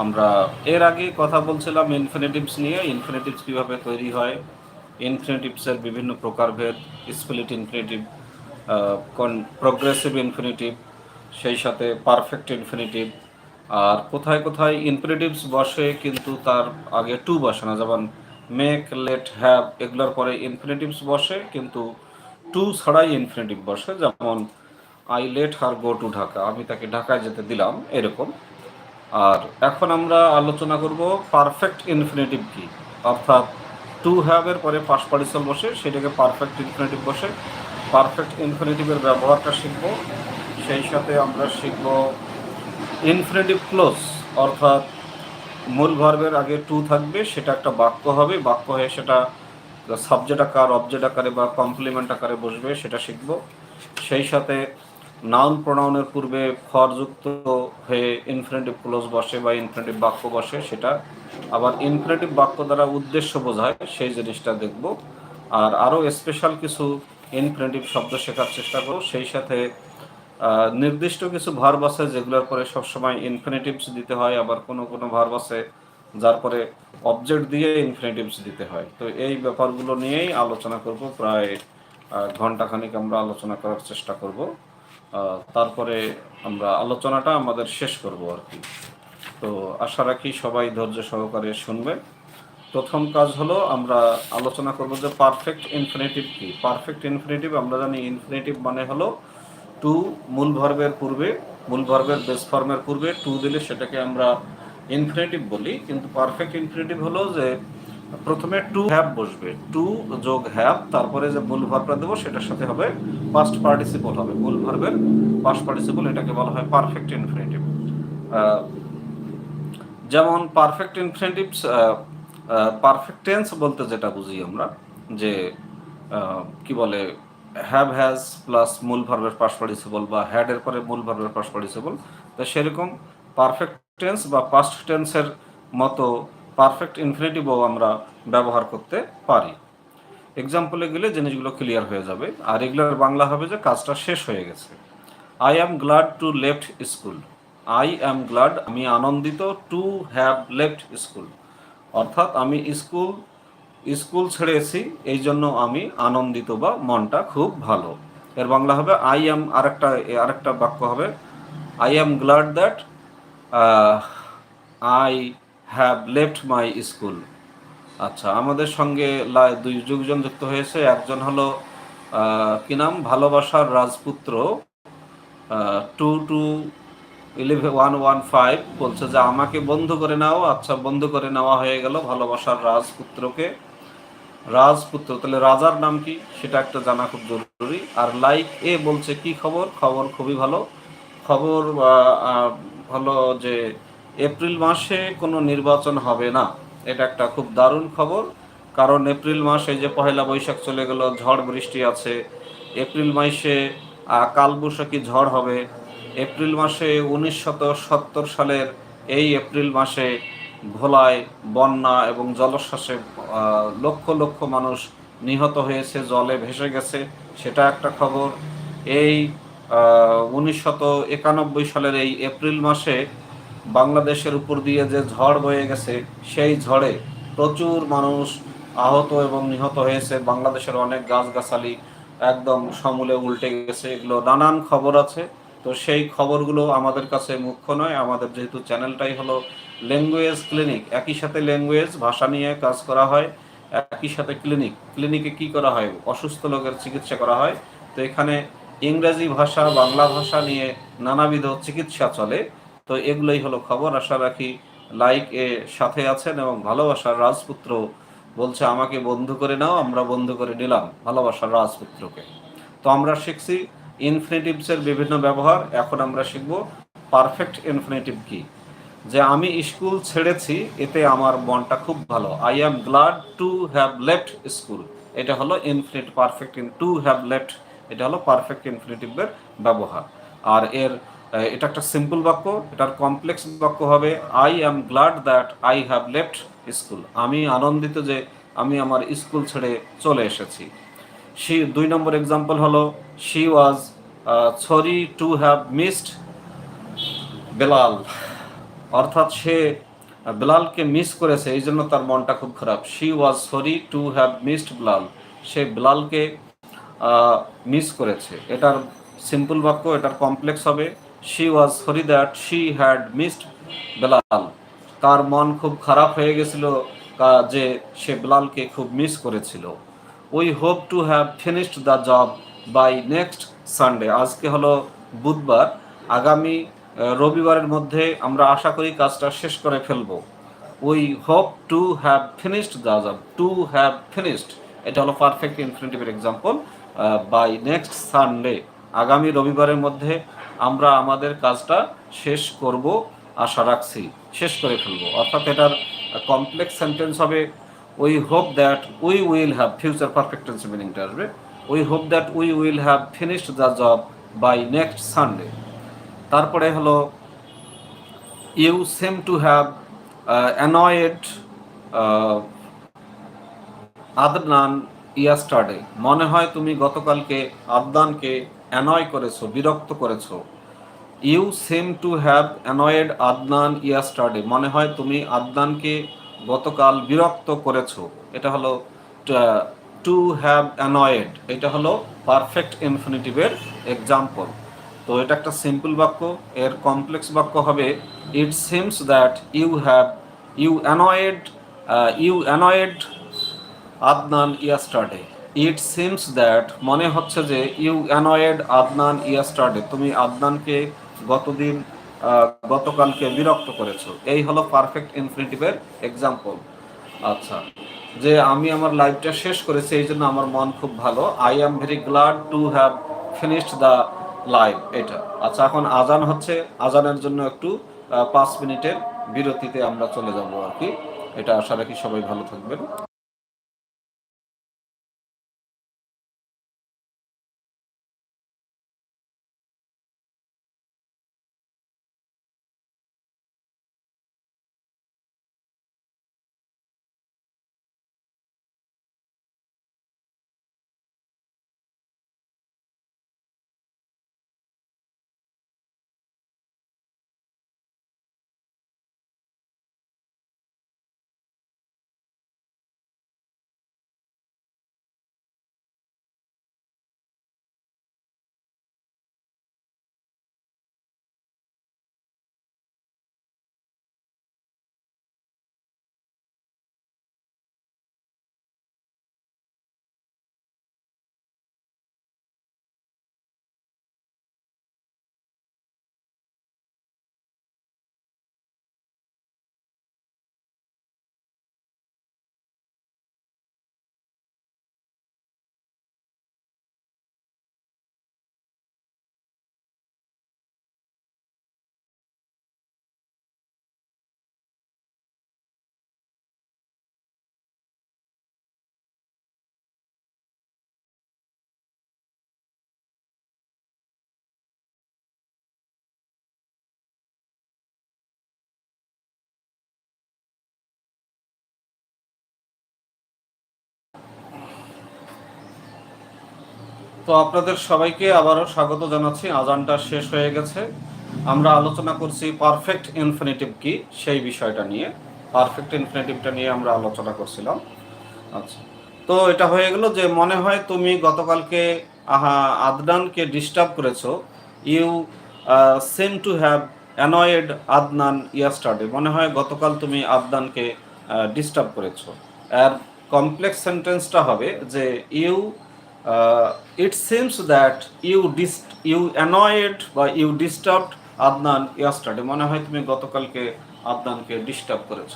আমরা এর আগে কথা বলছিলাম ইনফিনিটিভস নিয়ে ইনফিনিটিভস কীভাবে তৈরি হয় ইনফিনিটিভসের বিভিন্ন প্রকারভেদ স্প্লিট ইনফিনিটিভ প্রগ্রেসিভ ইনফিনিটিভ সেই সাথে পারফেক্ট ইনফিনিটিভ আর কোথায় কোথায় ইনফিনিটিভস বসে কিন্তু তার আগে টু বসে না, যেমন মেক লেট হ্যাভ এগুলোর পরে ইনফিনিটিভস বসে, কিন্তু টু ছাড়াই ইনফিনিটিভ বসে, যেমন I let her go to Dhaka আমি তাকে ঢাকায় যেতে দিলাম, এরকম। আর এখন আমরা আলোচনা করব পারফেক্ট ইনফিনিটিভ কি? অর্থাৎ টু হ্যাভের পরে পাস পারিসল বসে, সেটাকে পারফেক্ট ইনফিনিটিভ বসে। পারফেক্ট ইনফিনিটিভের ব্যবহারটা শিখব। সেই সাথে আমরা শিখব ইনফিনিটিভ ক্লোজ অর্থাৎ মূল ভার্বের আগে টু থাকবে, সেটা একটা বাক্য হবে। বাক্য হয়ে সেটা সাবজেক্ট আকার অবজেক্ট আকারে বা কমপ্লিমেন্ট আকারে বসবে, সেটা শিখব। সেই সাথে নাউন প্রোনাউনের পূর্বে ফরযুক্ত হয়ে ইনফিনিটিভ ক্লোজ বসে বা ইনফিনিটিভ বাক্য বসে, সেটা আবার ইনফিনিটিভ বাক্য দ্বারা উদ্দেশ্য বোঝায়, সেই জিনিসটা দেখব। আর আরও স্পেশাল কিছু ইনফিনিটিভ শব্দ শেখার চেষ্টা করব। সেই সাথে নির্দিষ্ট কিছু ভার্ব আছে যেগুলোর পরে সবসময় ইনফিনিটিভস দিতে হয়, আবার কোনো কোনো ভার্ব আছে যার পরে অবজেক্ট দিয়ে ইনফিনিটিভস দিতে হয়। তো এই ব্যাপারগুলো নিয়েই আলোচনা করব। প্রায় ঘন্টাখানিক আমরা আলোচনা করার চেষ্টা করব। তারপরে আমরা আলোচনাটা আমাদের শেষ করব আর কি। তো আশা রাখি সবাই ধৈর্য সহকারে শুনবে। প্রথম কাজ হলো আমরা আলোচনা করব যে পারফেক্ট ইনফিনিটিভ কি। পারফেক্ট ইনফিনিটিভ আমরা জানি ইনফিনিটিভ মানে হলো টু মূল ভার্বের পূর্বে, মূল ভার্বের বেস ফর্মের পূর্বে টু দিলে সেটাকে আমরা ইনফিনিটিভ বলি। কিন্তু পারফেক্ট ইনফিনিটিভ হলো যে প্রথমে টু হ্যাভ বসবে। টু যোগ হ্যাভ তারপরে যে মূল ভার্বটা দেবো, সেটার সাথে হবে পাস্ট পার্টিসিপল হবে। মূল ভার্বের পাস্ট পার্টিসিপল এটাকে বলা হয় পারফেক্ট ইনফিনিটিভ যেমন পারফেক্ট ইনফিনিটিভস পারফেক্ট টেন্স বলতে যেটা বুঝি আমরা, যে কি বলে হ্যাভ হ্যাজ প্লাস মূল ভার্বের পাস পার্টিসিপল বা হ্যাড এর পরে মূল ভার্বের পাস পার্টিসিপল তো সেরকম পারফেক্ট টেন্স বা পাস্ট টেন্সের মতো পারফেক্ট ইনফিনিটিভও আমরা ব্যবহার করতে পারি। এক্সাম্পলে গেলে জিনিসগুলো ক্লিয়ার হয়ে যাবে। আর এগুলোর বাংলা হবে যে কাজটা শেষ হয়ে গেছে। I am glad to left school I am glad আমি আনন্দিত টু হ্যাভ লেফট স্কুল অর্থাৎ আমি স্কুল স্কুল ছেড়েছি এই জন্য আমি আনন্দিত বা মনটা খুব ভালো। এর বাংলা হবে আই অ্যাম আরেকটা আরেকটা বাক্য হবে। I am glad that I have left my school আচ্ছা আমাদের সঙ্গে দুই যুগজন যুক্ত হয়েছে। একজন হলো কি নাম? ভালোবাসার রাজপুত্র two two eleven one one five বলছে যে, আমাকে বন্ধ করে নাও। আচ্ছা বন্ধ করে নেওয়া হয়ে গেল ভালোবাসার রাজপুত্রকে। রাজপুত্র, তাহলে রাজার নাম কি? সেটা একটা জানা খুব জরুরি। আর লাইক এ বলছে কি খবর? খবর খুবই ভালো। খবর হলো যে এপ্রিল মাসে কোনো নির্বাচন হবে না। এটা একটা খুব দারুণ খবর। কারণ এপ্রিল মাসে যে পহেলা বৈশাখ চলে গেল, ঝড় বৃষ্টি আছে। এপ্রিল মাসে কালবৈশাখী ঝড় হবে। এপ্রিল মাসে উনিশশত সত্তর সালের এই এপ্রিল মাসে ভোলায় বন্যা এবং জলশ্বাসে লক্ষ লক্ষ মানুষ নিহত হয়েছে, জলে ভেসে গেছে। সেটা একটা খবর। এই একানব্বই সালের এই এপ্রিল মাসে বাংলাদেশের উপর দিয়ে যে ঝড় বয়ে গেছে, সেই ঝড়ে প্রচুর মানুষ আহত এবং নিহত হয়েছে। বাংলাদেশের অনেক গাছগাছালি একদম সমূলে উল্টে গেছে। এগুলো নানান খবর আছে। তো সেই খবরগুলো আমাদের কাছে মুখ্য নয়। আমাদের যেহেতু চ্যানেলটাই হলো ল্যাঙ্গুয়েজ ক্লিনিক, একই সাথে ল্যাঙ্গুয়েজ, ভাষা নিয়ে কাজ করা হয়, একই সাথে ক্লিনিক। ক্লিনিকে কি করা হয়? অসুস্থ লোকের চিকিৎসা করা হয়। তো এখানে ইংরেজি ভাষা, বাংলা ভাষা নিয়ে নানাবিধ চিকিৎসা চলে। তো এগুলোই হলো খবর। আশা রাখি লাইক এ সাথে আছেন এবং ভালোবাসার রাজপুত্র বলছে, আমাকে বন্ধু করে নাও, আমরা বন্ধু করে নিলাম ভালোবাসার রাজপুত্রকে। তো আমরা শিখছি ইনফিনিটিভসের বিভিন্ন ব্যবহার। এখন আমরা শিখব পারফেক্ট ইনফিনিটিভ কি? যে আমি স্কুল ছেড়েছি, এতে আমার মনটা খুব ভালো। I am glad to have left school. এটা হলো infinite perfect in to have left. এটা হলো পারফেক্ট ইনফিনিটিভের ব্যবহার। আর এর এটা একটা সিম্পল বাক্য, এটার কমপ্লেক্স বাক্য হবে I am glad that I have left school আমি আনন্দিত যে আমি আমার স্কুল ছেড়ে চলে এসেছি। শি দুই নম্বর এক্সাম্পল হলো she was sorry to have missed Belal অর্থাৎ সে বেলালকে মিস করেছে, এই জন্য তার মনটা খুব খারাপ। She was sorry to have missed Bilal সে বেলালকে মিস করেছে। এটার সিম্পল বাক্য, এটার কমপ্লেক্স হবে she was sorry that she had missed Belal তার মন খুব খারাপ হয়ে গেছিল যে সে বেলালকে খুব মিস করেছিল। We hope to have finished the job by next Sunday আজকে হলো বুধবার। আগামী রবিবারের মধ্যে আমরা আশা করি কাজটা শেষ করে ফেলব। We hope to have finished the job to have finished এটা হলো পারফেক্ট ইনফিনিটিভের এক্সাম্পল বাই নেক্সট সানডে আগামী রবিবারের মধ্যে আমরা আমাদের কাজটা শেষ করব, আশা রাখছি। শেষ করে ফেলব। অর্থাৎ এটার কমপ্লেক্স সেন্টেন্স হবে we hope that we will have future perfect tense মিনিংটা আসবে। We hope that we will have finished the job by next Sunday তারপরে হলো you seem to have annoyed Adnan yesterday মনে হয় তুমি গতকালকে আদনানকে অ্যানয় করেছ, বিরক্ত করেছ। You seem to have annoyed Adnan yesterday. মনে হয় তুমি আদনানকে গতকাল বিরক্ত করেছ। এটা হলো টু হ্যাভ অ্যানয়েড। এটা হলো পারফেক্ট ইনফিনিটিভের এক্সাম্পল। তো এটা একটা সিম্পল বাক্য, এর কমপ্লেক্স বাক্য হবে it seems that you have you annoyed you annoyed Adnan yesterday. It seems that মনে হচ্ছে যে ইউ অ্যানয়েড আদনান ইয়াস্টারডে তুমি আদনানকে গতদিন গতকালকে বিরক্ত করেছ। এই হলো পারফেক্ট ইনফিনিটিভের এক্সাম্পল আচ্ছা যে আমি আমার লাইফটা শেষ করেছি, এই জন্য আমার মন খুব ভালো। I am very glad to have finished the live এটা। আচ্ছা এখন আজান হচ্ছে। আজানের জন্য একটু পাঁচ মিনিটের বিরতিতে আমরা চলে যাব আর কি। এটা আশা রাখি সবাই ভালো থাকবেন। তো আপনাদের সবাইকে আবারও স্বাগত জানাচ্ছি। আজানটা শেষ হয়ে গেছে। আমরা আলোচনা করছি পারফেক্ট ইনফিনিটিভ কি, সেই বিষয়টা নিয়ে। পারফেক্ট ইনফিনিটিভটা নিয়ে আমরা আলোচনা করছিলাম। আচ্ছা। তো এটা হয়ে গেল যে মনে হয় তুমি গতকালকে, আহা, আদনানকে ডিস্টার্ব করেছ। You seem to have annoyed Adnan yesterday মনে হয় গতকাল তুমি আদনানকে ডিস্টার্ব করেছ। আর কমপ্লেক্স সেন্টেন্সটা হবে যে you it seems that you dis you annoyed বা ইউ ডিস্টার্বড আদনান ইয়াস্টারডে মনে হয় তুমি গতকালকে আদনানকে ডিস্টার্ব করেছ।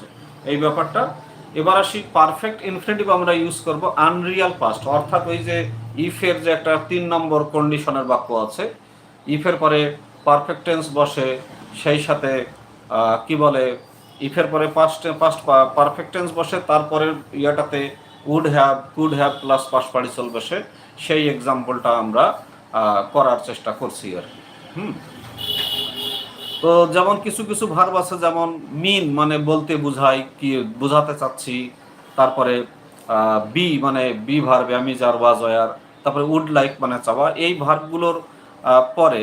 এই ব্যাপারটা। এবার আসি পারফেক্ট ইনফিনিটিভ আমরা ইউজ করব আনরিয়াল পাস্ট অর্থাৎ ওই যে ইফের যে একটা তিন নম্বর কন্ডিশনের বাক্য আছে। ইফের পরে পারফেক্ট টেন্স বসে, সেই সাথে কি বলে ইফের পরে পাস্ট পাস্ট পারফেক্ট টেন্স বসে তারপরে ইয়াটাতে would have could have plus past participle বসে সেই এক্সাম্পলটা আমরা করার চেষ্টা করছি আর। হুম তো যেমন কিছু কিছু ভার্ব আছে, যেমন মিন মানে বলতে বুঝাই, কি বোঝাতে চাচ্ছি, তারপরে বি মানে বি ভার্বে আমি যার ওয়াজ ওয়ার তারপরে উড লাইক মানে চাওয়া, এই ভার্বগুলোর পরে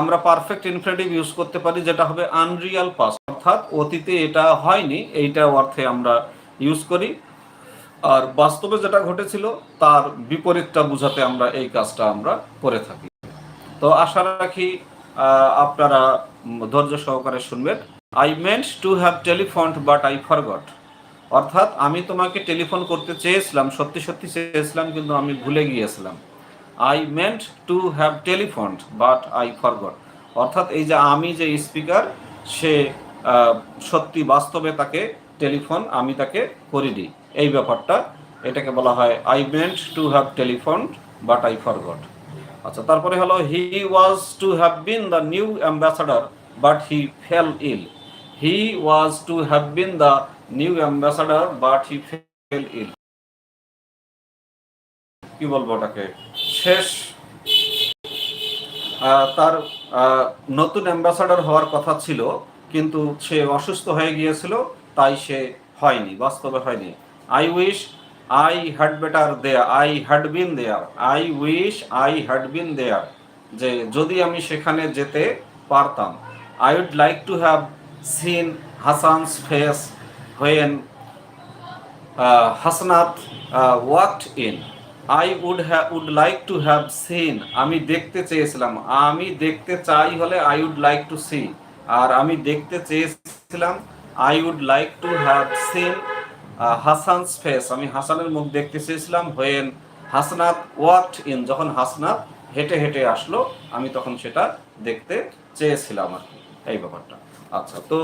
আমরা পারফেক্ট ইনফিনিটিভ ইউজ করতে পারি, যেটা হবে আনরিয়াল পাস অর্থাৎ অতীতে এটা হয়নি, এইটা অর্থে আমরা ইউজ করি আর বাস্তবে যেটা ঘটেছিল, তার বিপরীতটা বোঝাতে আমরা এই কাজটা আমরা করে থাকি। তো আশা রাখি আপনারা ধৈর্য সহকারে শুনবেন। I meant to have telephone but I forgot অর্থাৎ আমি তোমাকে টেলিফোন করতে চেয়েছিলাম, সত্যি সত্যি চেয়েছিলাম, কিন্তু আমি ভুলে গিয়েছিলাম। I meant to have telephone but I forgot অর্থাৎ এই যে আমি যে স্পিকার সে সত্যি বাস্তবে তাকে টেলিফোন আমি তাকে করিনি। এই ব্যাপারটা, এটাকে বলা হয় I meant to have telephone but I forgot আচ্ছা তারপরে হলো he was to have been the new ambassador but he fell ill he was to have been the new ambassador but he fell ill কি বলব ওটাকে? শেষ তার নতুন ambassador হওয়ার কথা ছিল, কিন্তু সে অসুস্থ হয়ে গিয়েছিল, তাই সে হয়নি, বাস্তবে হয়নি। I wish I had better there I had been there I wish I had been there যে, যদি আমি সেখানে যেতে পারতাম। I would like to have seen Hasan's face when Hasnat walked in I would have would like to have seen আমি দেখতে চেয়েছিলাম। আমি দেখতে চাই হলে I would like to see আর আমি দেখতে চেয়েছিলাম। I would like to have seen Hasan's face আমি হাসানের মুখ দেখতে চেয়েছিলাম হোয়েন হাসনাত ওয়াকড ইন যখন হাসনাত হেঁটে হেঁটে আসলো, আমি তখন সেটা দেখতে চেয়েছিলাম আর কি। এই ব্যাপারটা। আচ্ছা তো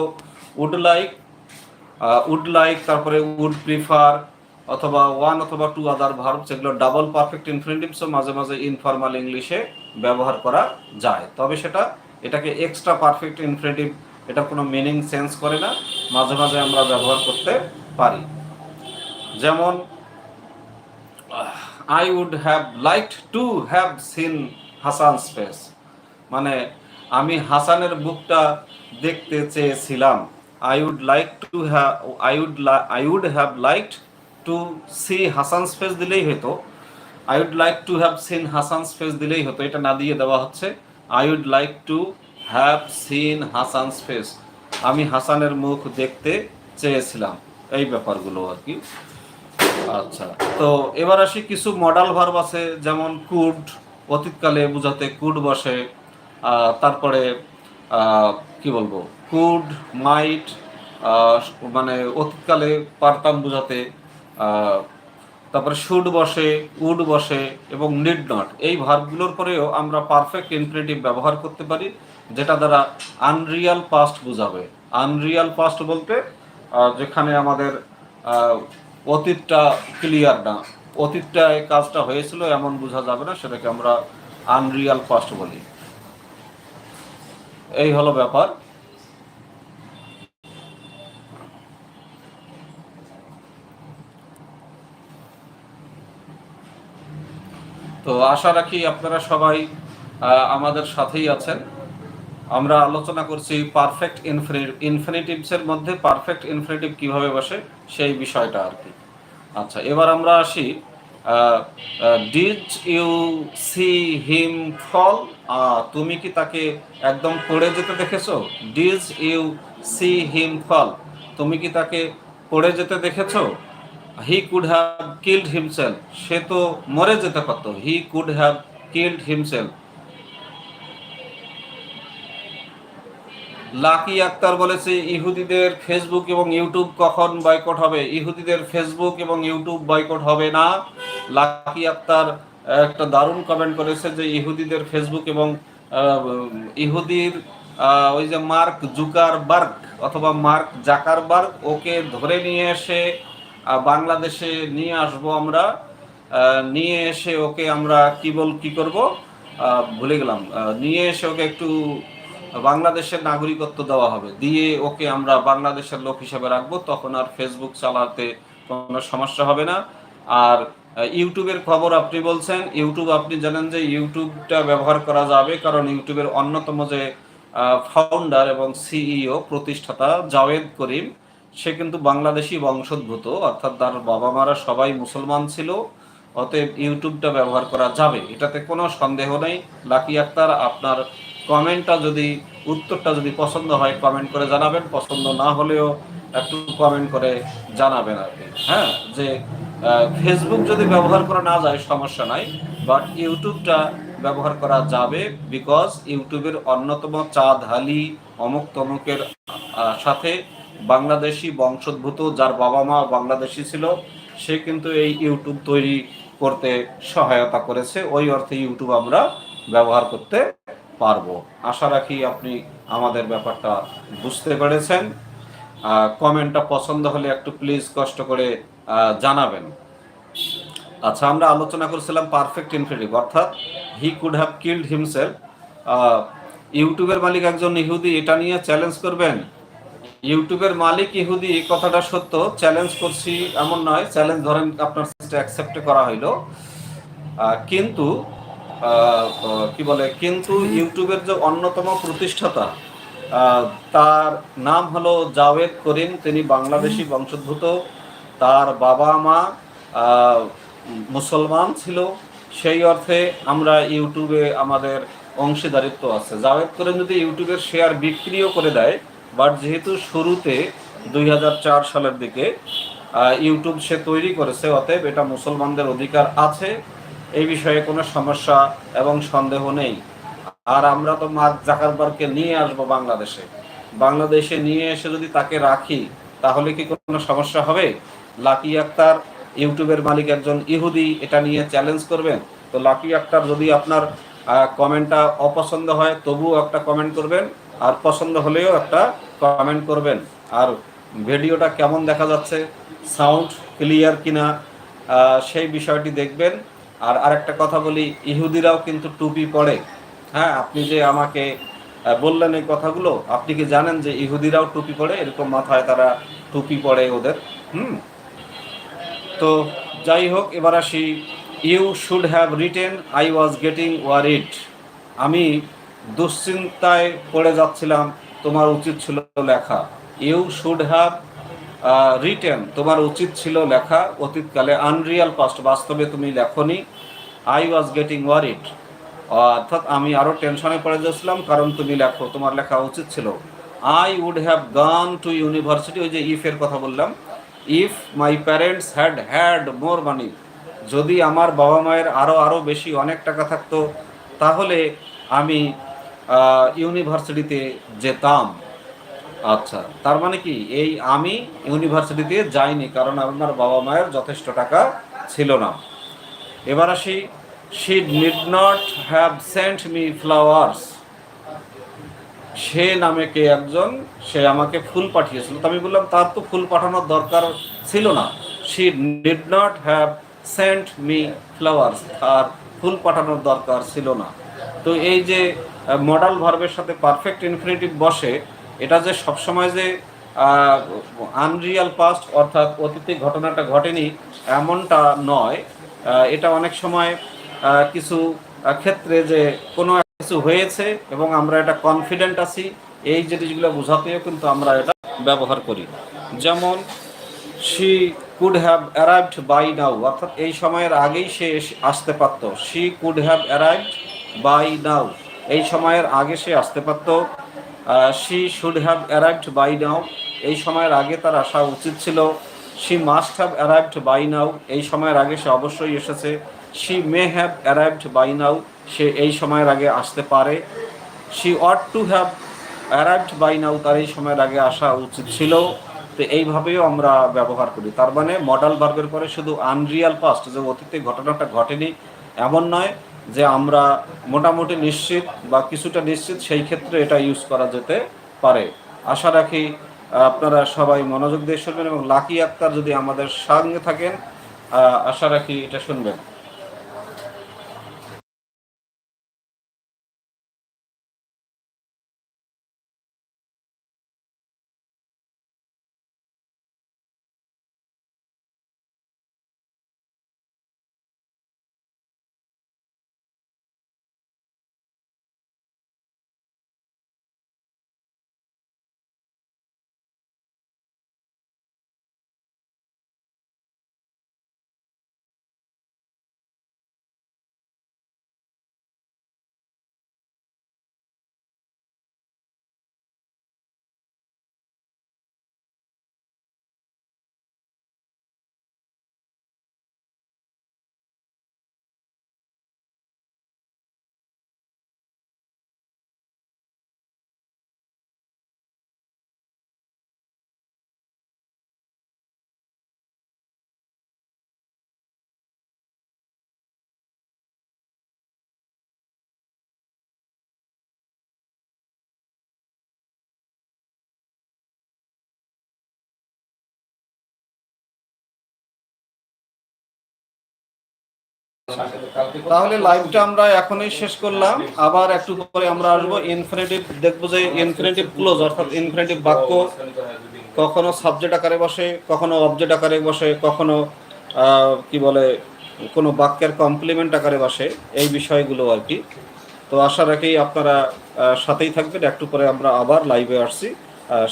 উড লাইক উড লাইক তারপরে উড প্রিফার অথবা ওয়ান অথবা টু আদার ভার্ব যেগুলো ডাবল পারফেক্ট ইনফিনিটিভসও মাঝে মাঝে ইনফর্মাল ইংলিশে ব্যবহার করা যায়। তবে সেটা, এটাকে এক্সট্রা পারফেক্ট ইনফিনিটিভ এটা কোনো মিনিং চেঞ্জ করে না। মাঝে মাঝে আমরা ব্যবহার করতে পারি। যেমন I would have like to have seen Hasan space মানে আমি হাসানের বুকটা দেখতে চেয়েছিলাম। I would like to have I would I would have like to see Hasan space দিলেই হতো। I would like to have seen Hasan space দিলেই হতো। এটা না দিয়ে দেওয়া হচ্ছে। I would like to have seen Hasan space আমি হাসানের মুখ দেখতে চেয়েছিলাম। এই ব্যাপারগুলো আর কি। আচ্ছা তো এবার আসি কিছু মডাল ভার্ব আছে, যেমন কুড অতীতকালে বোঝাতে কুড বসে তারপরে কি বলব কুড মাইট মানে অতীতকালে পারতাম বোঝাতে তারপরে শুড বসে উড বসে এবং নিড নট এই ভার্বগুলোর পরেও আমরা পারফেক্ট ইনফিনিটিভ ব্যবহার করতে পারি, যেটা দ্বারা আনরিয়াল পাস্ট বোঝাবে। আনরিয়াল পাস্ট বলতে যেখানে আমাদের অতীতটা ক্লিয়ার না। অতীতটা এই কাজটা হয়েছিল, এমন বোঝা যাবে না, সেটাকে আমরা আনরিয়াল পাস্ট বলি। এই হলো ব্যাপার। তো আশা রাখি আপনারা সবাই আমাদের সাথেই আছেন। আমরা আলোচনা করছি পারফেক্ট ইনফিনিটিভস এর মধ্যে পারফেক্ট ইনফিনিটিভ কীভাবে বসে, সেই বিষয়টা আর কি। আচ্ছা এবার আমরা আসি did you see him fall তুমি কি তাকে একদম পড়ে যেতে দেখেছ? ডিজ ইউ সি হিম ফল তুমি কি তাকে পড়ে যেতে দেখেছ? He could have killed himself সে তো মরে যেতে পারতো। He could have killed himself Lucky Akter বলেছে, ইহুদিদের ফেসবুক এবং ইউটিউব কখন বয়কট হবে? ইহুদিদের ফেসবুক এবং ইউটিউব বয়কট হবে না। লাকি আক্তার একটা দারুণ কমেন্ট করেছে যে, ইহুদিদের ফেসবুক এবং ইহুদির ওই যে মার্ক জুকারবার্গ অথবা মার্ক জাকারবার্গ, ওকে ধরে নিয়ে এসে বাংলাদেশে নিয়ে আসব আমরা। নিয়ে এসে ওকে আমরা কি বল, কি করব? ভুলে গেলাম। নিয়ে এসে ওকে একটু বাংলাদেশের নাগরিকত্ব দেওয়া হবে। দিয়ে ওকে আমরা বাংলাদেশের লোক হিসেবে রাখব, তখন আর ফেসবুক চালাতে কোনো সমস্যা হবে না। আর ইউটিউবের খবর আপনি বলছেন, ইউটিউব আপনি জানেন যে ইউটিউবটা ব্যবহার করা যাবে, কারণ ইউটিউবের অন্যতম যে ফাউন্ডার এবং সিইও প্রতিষ্ঠাতা জাওয়েদ করিম, সে কিন্তু বাংলাদেশি বংশোদ্ভূত, অর্থাৎ তার বাবা মারা সবাই মুসলমান ছিল, অতএব ইউটিউবটা ব্যবহার করা যাবে। এটাতে কোনো সন্দেহ নেই। লাকি আক্তার, আপনার কমেন্টটা যদি, উত্তরটা যদি পছন্দ হয় কমেন্ট করে জানাবেন। পছন্দ না হলেও একটু কমেন্ট করে জানাবেন আর কি। হ্যাঁ? যে ফেসবুক যদি ব্যবহার করা না যায়, সমস্যা নাই। বাট ইউটিউবটা ব্যবহার করা যাবে বিকজ ইউটিউবের অন্যতম চাঁদ হালি অমুক তমুকের সাথে বাংলাদেশি বংশোদ্ভূত, যার বাবা মা বাংলাদেশি ছিল, সে কিন্তু এই ইউটিউব তৈরি করতে সহায়তা করেছে। ওই অর্থে ইউটিউব আমরা ব্যবহার করতে পারব। আশা রাখি আপনি আমাদের ব্যাপারটা বুঝতে পেরেছেন। কমেন্টটা পছন্দ হলে একটু প্লিজ কষ্ট করে জানাবেন। আচ্ছা আমরা আলোচনা করেছিলাম পারফেক্ট ইনফিনিটিভ অর্থাৎ he could have killed himself ইউটিউবের মালিক একজন ইহুদি, এটা নিয়ে চ্যালেঞ্জ করবেন? ইউটিউবের মালিক ইহুদি, এই কথাটা সত্য। চ্যালেঞ্জ করছি এমন নয়। চ্যালেঞ্জ ধরেন আপনার অ্যাকসেপ্ট করা হইল। কিন্তু কি বলে কিন্তু ইউটিউবের যে অন্যতম প্রতিষ্ঠাতা তার নাম হলো জাওয়েদ করিম। তিনি বাংলাদেশি বংশোদ্ভূত। তার বাবা মা মুসলমান ছিল। সেই অর্থে আমরা ইউটিউবে আমাদের অংশীদারিত্ব আছে। জাওয়েদ করিম যদি ইউটিউবের শেয়ার বিক্রিও করে দেয় বাট যেহেতু শুরুতে দুই হাজার চার সালের দিকে ইউটিউব সে তৈরি করেছে অতএব এটা মুসলমানদের অধিকার আছে। এই বিষয়ে কোনো সমস্যা এবং সন্দেহ নেই। আর আমরা তো মার্ক জাকারবারকে নিয়ে আসব বাংলাদেশে। বাংলাদেশে নিয়ে এসে যদি তাকে রাখি, তাহলে কি কোনো সমস্যা হবে? লাকি আক্তার ইউটিউবের মালিক একজন ইহুদি, এটা নিয়ে চ্যালেঞ্জ করবেন? তো লাকি আক্তার যদি আপনার কমেন্টটা অপছন্দ হয়, তবুও একটা কমেন্ট করবেন, আর পছন্দ হলেও একটা কমেন্ট করবেন। আর ভিডিওটা কেমন দেখা যাচ্ছে, সাউন্ড ক্লিয়ার কিনা সেই বিষয়টি দেখবেন। আর আরেকটা কথা বলি, ইহুদিরাও কিন্তু টুপি পড়ে হ্যাঁ আপনি যে আমাকে বললেন এই কথাগুলো, আপনি কি জানেন যে ইহুদিরাও টুপি পড়ে এরকম মাথায় তারা টুপি পড়ে ওদের। হুম? তো যাই হোক, এবার আসি। You should have written I was getting worried আমি দুশ্চিন্তায় পড়ে যাচ্ছিলাম, তোমার উচিত ছিল লেখা। ইউ শুড হ্যাভ রিটেন তোমার উচিত ছিল লেখা, অতীতকালে আনরিয়াল পাস্ট বাস্তবে তুমি লেখনি। আই ওয়াজ গেটিং ওয়ারিড অর্থাৎ আমি আরও টেনশনে পড়ে যাচ্ছিলাম কারণ তুমি লেখো, তোমার লেখা উচিত ছিল। I would have gone to university ওই যে ইফের কথা বললাম। If my parents had had more money যদি আমার বাবা মায়ের আরও আরও বেশি অনেক টাকা থাকতো, তাহলে আমি ইউনিভার্সিটিতে যেতাম। আচ্ছা তার মানে কি এই আমি ইউনিভার্সিটিতে যাইনি কারণ আপনার বাবা মায়ের যথেষ্ট টাকা ছিল না। এবার আসি she need not have sent me flowers সে নামে কে একজন, সে আমাকে ফুল পাঠিয়েছিল। তো আমি বললাম, তার তো ফুল পাঠানোর দরকার ছিল না। She need not have sent me flowers আর ফুল পাঠানোর দরকার ছিল না। তো এই যে মডাল ভার্বের সাথে পারফেক্ট ইনফিনিটিভ বসে এটা যে সবসময় যে আনরিয়াল পাস্ট অর্থাৎ অতীতে ঘটনাটা ঘটেনি, এমনটা নয়। এটা অনেক সময় কিছু ক্ষেত্রে যে কোনো কিছু হয়েছে এবং আমরা এটা কনফিডেন্ট আছি, এই জিনিসগুলো বোঝাতেও কিন্তু আমরা এটা ব্যবহার করি। যেমন she could have arrived by now অর্থাৎ এই সময়ের আগেই সে আসতে পারত। She could have arrived by now এই সময়ের আগে সে আসতে পারত। She should have arrived by now এই সময়ের আগে তার আসা উচিত ছিল। She must have arrived by now এই সময়ের আগে সে অবশ্যই এসেছে। She may have arrived by now সে এই সময়ের আগে আসতে পারে। She ought to have arrived by now তার এই সময়ের আগে আসা উচিত ছিল। তো এইভাবেও আমরা ব্যবহার করি। তার মানে মডেল ভার্বের পরে শুধু আনরিয়াল পাস্ট যে অতীতে ঘটনাটা ঘটেনি, এমন নয়। যে আমরা মোটামুটি নিশ্চিত বা কিছুটা নিশ্চিত সেই ক্ষেত্রে এটা ইউজ করা যেতে পারে। আশা রাখি আপনারা সবাই মনোযোগ দিয়ে শুনবেন এবং লাকি আক্তার যদি আমাদের সঙ্গে থাকেন আশা রাখি এটা শুনবেন। তাহলে লাইভটা আমরা এখনই শেষ করলাম। আবার একটু পরে আমরা আসব ইনফিনিটিভ দেখব যে ইনফিনিটিভ ক্লোজ অর্থাৎ ইনফিনিটিভ বাক্য কখনো সাবজেক্ট আকারে বসে, কখনো অবজেক্ট আকারে বসে, কখনো কি বলে, কোনো বাক্যের কমপ্লিমেন্ট আকারে বসে, এই বিষয়গুলো আর কি। তো আশা রাখি আপনারা সাথেই থাকবেন। একটু পরে আমরা আবার লাইভে আসছি।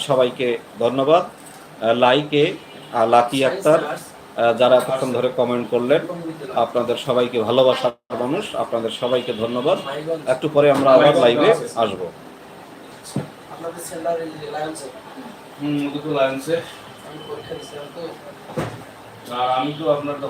সবাইকে ধন্যবাদ। লাইকে লাকি আক্তার। যারা এতক্ষণ ধরে কমেন্ট করলেন, আপনাদের সবাইকে ভালোবাসার মানুষ, আপনাদের সবাইকে ধন্যবাদ। একটু পরে আমরা আবার লাইভে আসব। আমি তো আপনার